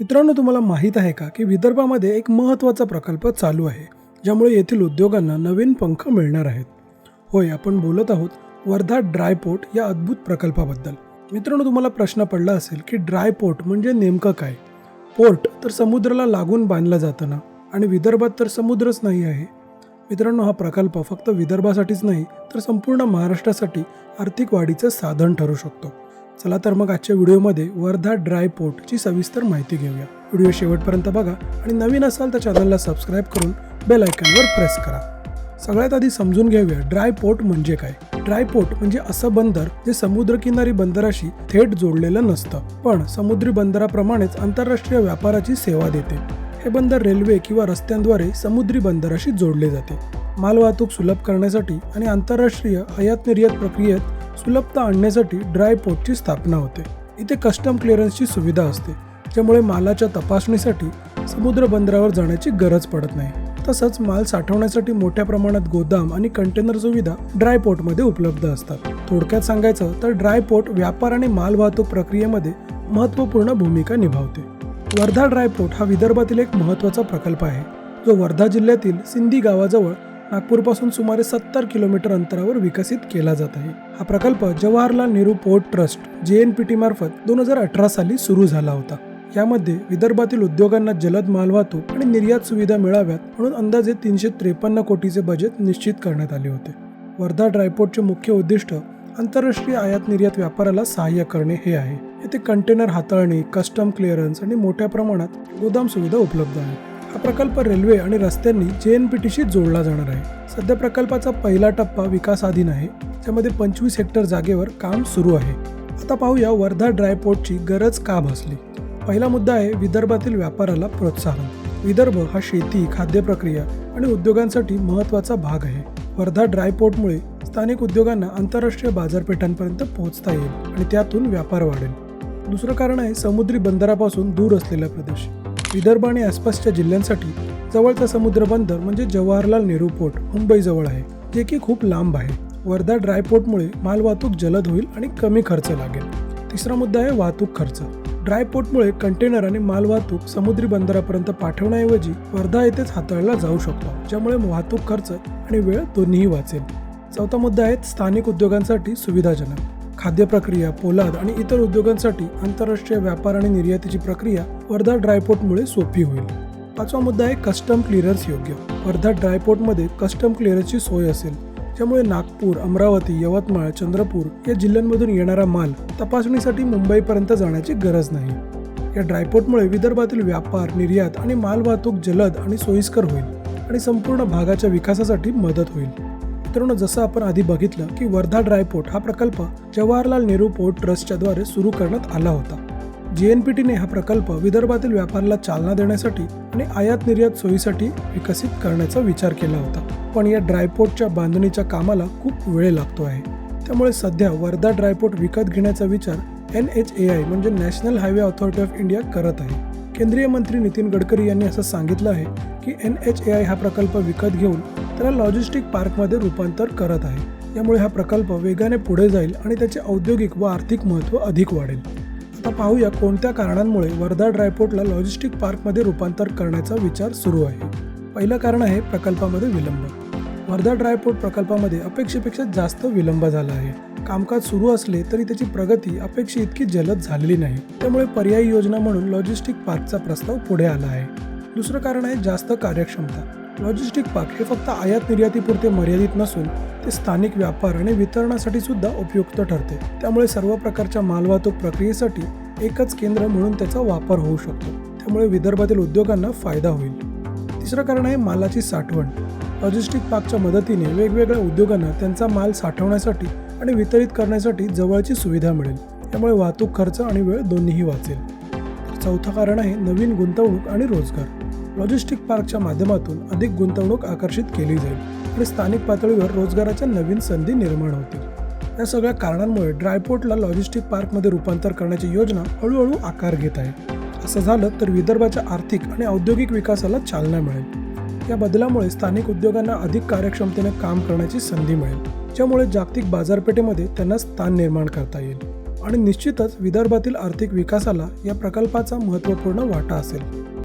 मित्रांनो तुम्हाला माहीत आहे का की विदर्भामध्ये एक महत्त्वाचा प्रकल्प चालू आहे ज्यामुळे येथील उद्योगांना नवीन पंख मिळणार आहेत. होय आपण बोलत आहोत वर्धा ड्राय पोर्ट या अद्भुत प्रकल्पाबद्दल. मित्रांनो तुम्हाला प्रश्न पडला असेल की ड्राय पोर्ट म्हणजे नेमकं काय? पोर्ट तर समुद्राला लागून बांधलं जातं ना आणि विदर्भात तर समुद्रच नाही आहे. मित्रांनो हा प्रकल्प फक्त विदर्भासाठीच नाही तर संपूर्ण महाराष्ट्रासाठी आर्थिक वाढीचं साधन ठरू शकतो. चला तर मग आजच्या व्हिडिओमध्ये वर्धा ड्राय पोर्टची सविस्तर माहिती घेऊया. व्हिडिओ शेवटपर्यंत बघा आणि नवीन असाल तर चॅनलला सबस्क्राईब करून बेल आयकॉनवर प्रेस करा. सगळ्यात आधी समजून घेऊया ड्राय पोर्ट म्हणजे काय? ड्राय पोर्ट म्हणजे असं बंदर जे समुद्रकिनारी बंदराशी थेट जोडलेलं नसतं पण समुद्री बंदराप्रमाणेच आंतरराष्ट्रीय व्यापाराची सेवा देते. हे बंदर रेल्वे किंवा रस्त्यांद्वारे समुद्री बंदराशी जोडले जाते. मालवाहतूक सुलभ करण्यासाठी आणि आंतरराष्ट्रीय आयात निर्यात प्रक्रियेत सुलभता आणण्यासाठी ड्राय पोर्टची स्थापना होते. इथे कस्टम क्लिअरन्सची सुविधा असते ज्यामुळे मालाच्या तपासणीसाठी समुद्र बंदरावर जाण्याची गरज पडत नाही. तसंच माल साठवण्यासाठी मोठ्या प्रमाणात गोदाम आणि कंटेनर सुविधा ड्राय पोर्टमध्ये उपलब्ध असतात. थोडक्यात सांगायचं तर ड्राय पोर्ट व्यापार आणि माल वाहतूक प्रक्रियेमध्ये महत्त्वपूर्ण भूमिका निभावते. वर्धा ड्राय पोर्ट हा विदर्भातील एक महत्त्वाचा प्रकल्प आहे. जो वर्धा जिल्ह्यातील सिंधी गावाजवळ नागपूरपासून सुमारे सत्तर किलोमीटर अंतरावर विकसित केला जात आहे. हा प्रकल्प Jawaharlal Nehru port trust J N P T मार्फत दोन हजार अठरा साली सुरू झाला होता. यामध्ये विदर्भातील उद्योगांना जलद मालवाहतूक आणि निर्यात सुविधा मिळाव्यात म्हणून अंदाजे तीनशे त्रेपन्न कोटीचे बजेट निश्चित करण्यात आले होते. वर्धा ड्रायपोर्टचे मुख्य उद्दिष्ट आंतरराष्ट्रीय आयात निर्यात व्यापाराला सहाय्य करणे हे आहे. येथे कंटेनर हाताळणी कस्टम क्लिअरन्स आणि मोठ्या प्रमाणात गोदाम सुविधा उपलब्ध आहे हा प्रकल्प रेल्वे आणि रस्त्यांनी जे एन पी टीशी जोडला जाणार आहे. सध्या प्रकल्पाचा पहिला टप्पा विकासाधीन आहे. ज्यामध्ये पंचवीस हेक्टर जागेवर काम सुरू आहे. आता पाहूया वर्धा ड्रायपोर्टची गरज का भासली? पहिला मुद्दा आहे विदर्भातील व्यापाराला प्रोत्साहन. विदर्भ हा शेती खाद्य प्रक्रिया आणि उद्योगांसाठी महत्त्वाचा भाग आहे. वर्धा ड्रायपोर्टमुळे स्थानिक उद्योगांना आंतरराष्ट्रीय बाजारपेठांपर्यंत पोहोचता येईल आणि त्यातून व्यापार वाढेल. दुसरं कारण आहे समुद्री बंदरापासून दूर असलेला प्रदेश. विदर्भ आणि आसपासच्या जिल्ह्यांसाठी जवळचा समुद्र बंदर म्हणजे जवाहरलाल नेहरू पोर्ट मुंबईजवळ आहे जे की खूप लांब आहे. वर्धा ड्रायपोर्टमुळे मालवाहतूक जलद होईल आणि कमी खर्च लागेल. तिसरा मुद्दा आहे वाहतूक खर्च. ड्रायपोर्टमुळे कंटेनर आणि मालवाहतूक समुद्री बंदरापर्यंत पाठवण्याऐवजी वर्धा येथेच हाताळला जाऊ शकतो ज्यामुळे वाहतूक खर्च आणि वेळ दोन्हीही वाचेल. चौथा मुद्दा आहे स्थानिक उद्योगांसाठी सुविधाजनक. खाद्य प्रक्रिया पोलाद आणि इतर उद्योगांसाठी आंतरराष्ट्रीय व्यापार आणि निर्यातीची प्रक्रिया वर्धा ड्रायपोर्टमुळे सोपी होईल. पाचवा मुद्दा आहे कस्टम क्लिअरन्स योग्य. वर्धा ड्रायपोर्टमध्ये कस्टम क्लिअरन्सची सोय असेल त्यामुळे नागपूर अमरावती यवतमाळ चंद्रपूर या जिल्ह्यांमधून येणारा माल तपासणीसाठी मुंबईपर्यंत जाण्याची गरज नाही. या ड्रायपोर्टमुळे विदर्भातील व्यापार निर्यात आणि मालवाहतूक जलद आणि सोयीस्कर होईल आणि संपूर्ण भागाच्या विकासासाठी मदत होईल. मित्रांनो जसं आपण आधी बघितलं की वर्धा ड्रायपोर्ट हा प्रकल्प जवाहरलाल नेहरू पोर्ट ट्रस्टच्या द्वारे सुरू करण्यात आला होता. जे एन पी टीने हा प्रकल्प विदर्भातील व्यापाराला चालना देण्यासाठी आणि आयात निर्यात सोयीसाठी विकसित करण्याचा विचार केला होता. पण या ड्रायपोर्टच्या बांधणीच्या कामाला खूप वेळ लागतो आहे. त्यामुळे सध्या वर्धा ड्रायपोर्ट विकत घेण्याचा विचार एन एच ए आय म्हणजे national highway authority of India करत आहे. केंद्रीय मंत्री नितीन गडकरी यांनी असं सांगितलं आहे की एन एच ए आय हा प्रकल्प विकत घेऊन त्याला लॉजिस्टिक पार्कमध्ये रूपांतर करत आहे. यामुळे हा प्रकल्प वेगाने पुढे जाईल आणि त्याचे औद्योगिक व आर्थिक महत्त्व अधिक वाढेल. आता पाहूया कोणत्या कारणांमुळे वर्धा ड्रायपोर्टला लॉजिस्टिक पार्कमध्ये रूपांतर करण्याचा विचार सुरू आहे. पहिलं कारण आहे प्रकल्पामध्ये विलंब. वर्धा ड्रायपोर्ट प्रकल्पामध्ये अपेक्षेपेक्षा जास्त विलंब झाला आहे. कामकाज सुरू असले तरी त्याची प्रगती अपेक्षे इतकी जलद झालेली नाही. त्यामुळे पर्यायी योजना म्हणून लॉजिस्टिक पार्कचा प्रस्ताव पुढे आला आहे. दुसरं कारण आहे जास्त कार्यक्षमता. लॉजिस्टिक पार्क हे फक्त आयात निर्यातीपुरते मर्यादित नसून ते स्थानिक व्यापार आणि वितरणासाठी सुद्धा उपयुक्त ठरते. त्यामुळे सर्व प्रकारच्या मालवाहतूक प्रक्रियेसाठी एकच केंद्र म्हणून त्याचा वापर होऊ शकतो. त्यामुळे विदर्भातील उद्योगांना फायदा होईल. तिसरं कारण आहे मालाची साठवण. लॉजिस्टिक पार्कच्या मदतीने वेगवेगळ्या उद्योगांना त्यांचा माल साठवण्यासाठी आणि वितरित करण्यासाठी जवळची सुविधा मिळेल. त्यामुळे वाहतूक खर्च आणि वेळ दोन्हीही वाचेल. चौथं कारण आहे नवीन गुंतवणूक आणि रोजगार. लॉजिस्टिक पार्कच्या माध्यमातून अधिक गुंतवणूक आकर्षित केली जाईल आणि स्थानिक पातळीवर रोजगाराच्या नवीन संधी निर्माण होतील. या सगळ्या कारणांमुळे ड्रायपोर्टला लॉजिस्टिक पार्कमध्ये रूपांतर करण्याची योजना हळूहळू आकार घेत आहे. असं झालं तर विदर्भाच्या आर्थिक आणि औद्योगिक विकासाला चालना मिळेल. या बदलामुळे स्थानिक उद्योगांना अधिक कार्यक्षमतेने काम करण्याची संधी मिळेल ज्यामुळे जागतिक बाजारपेठेमध्ये त्यांना स्थान निर्माण करता येईल. आणि निश्चितच विदर्भातील आर्थिक विकासाला या प्रकल्पाचा महत्त्वपूर्ण वाटा असेल.